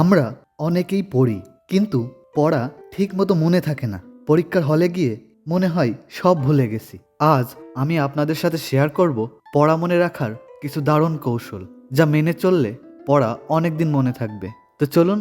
আমরা অনেকেই পড়ি, কিন্তু পড়া ঠিকমতো মনে থাকে না। পরীক্ষার হলে গিয়ে মনে হয় সব ভুলে গেছি। আজ আমি আপনাদের সাথে শেয়ার করব পড়া মনে রাখার কিছু দারুণ কৌশল, যা মেনে চললে পড়া অনেক দিন মনে থাকবে। তো চলুন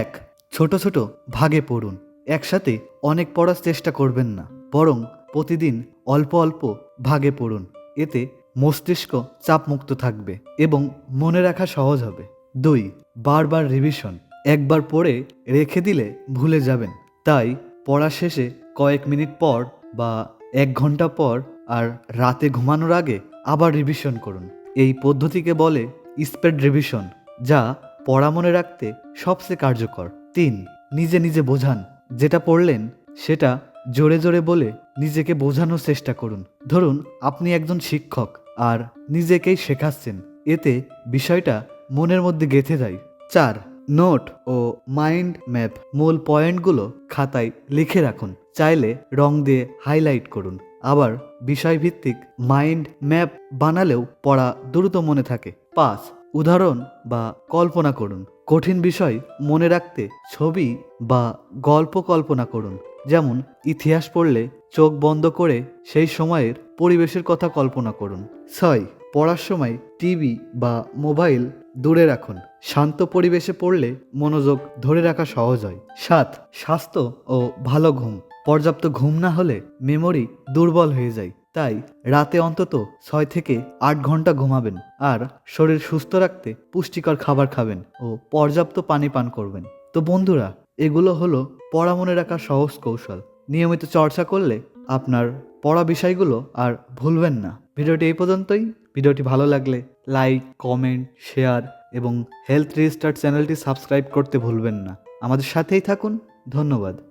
এক, ছোট ছোট ভাগে পড়ুন। একসাথে অনেক পড়ার চেষ্টা করবেন না, বরং প্রতিদিন অল্প অল্প ভাগে পড়ুন। এতে মস্তিষ্ক চাপমুক্ত থাকবে এবং মনে রাখা সহজ হবে। দুই, বারবার রিভিশন একবার পড়ে রেখে দিলে ভুলে যাবেন। তাই পড়া শেষে কয়েক মিনিট পর বা এক ঘণ্টা পর আর রাতে ঘুমানোর আগে আবার রিভিশন করুন। এই পদ্ধতিকে বলে স্পেড রিভিশন যা পড়া মনে রাখতে সবচেয়ে কার্যকর। তিন, নিজে নিজে বোঝান, যেটা পড়লেন সেটা জোরে জোরে বলে নিজেকে বোঝানোর চেষ্টা করুন। ধরুন, আপনি একজন শিক্ষক আর নিজেকেই শেখাচ্ছেন। এতে বিষয়টা মনের মধ্যে গেঁথে যায়। চার, নোট ও মাইন্ড ম্যাপ মূল পয়েন্টগুলো খাতায় লিখে রাখুন। চাইলে রং দিয়ে হাইলাইট করুন। আবার বিষয়ভিত্তিক মাইন্ড ম্যাপ বানালেও পড়া দ্রুত মনে থাকে। পাঁচ, উদাহরণ বা কল্পনা করুন। কঠিন বিষয় মনে রাখতে ছবি বা গল্প কল্পনা করুন। যেমন, ইতিহাস পড়লে চোখ বন্ধ করে সেই সময়ের পরিবেশের কথা কল্পনা করুন। ছয়, পড়ার সময় টিভি বা মোবাইল দূরে রাখুন। শান্ত পরিবেশে পড়লে মনোযোগ ধরে রাখা সহজ হয়। সাত, স্বাস্থ্য ও ভালো ঘুম। পর্যাপ্ত ঘুম না হলে মেমোরি দুর্বল হয়ে যায়। তাই রাতে অন্তত ছয় থেকে আট ঘণ্টা ঘুমাবেন আর শরীর সুস্থ রাখতে পুষ্টিকর খাবার খাবেন ও পর্যাপ্ত পানি পান করবেন। তো বন্ধুরা, এগুলো হলো পড়া মনে রাখার সহজ কৌশল। নিয়মিত চর্চা করলে আপনার পড়া বিষয়গুলো আর ভুলবেন না। ভিডিওটি এই পর্যন্তই। ভিডিওটি ভালো লাগলে লাইক, কমেন্ট, শেয়ার এবং হেলথ রেজিস্টার্ড চ্যানেলটি সাবস্ক্রাইব করতে ভুলবেন না। আমাদের সাথেই থাকুন। ধন্যবাদ।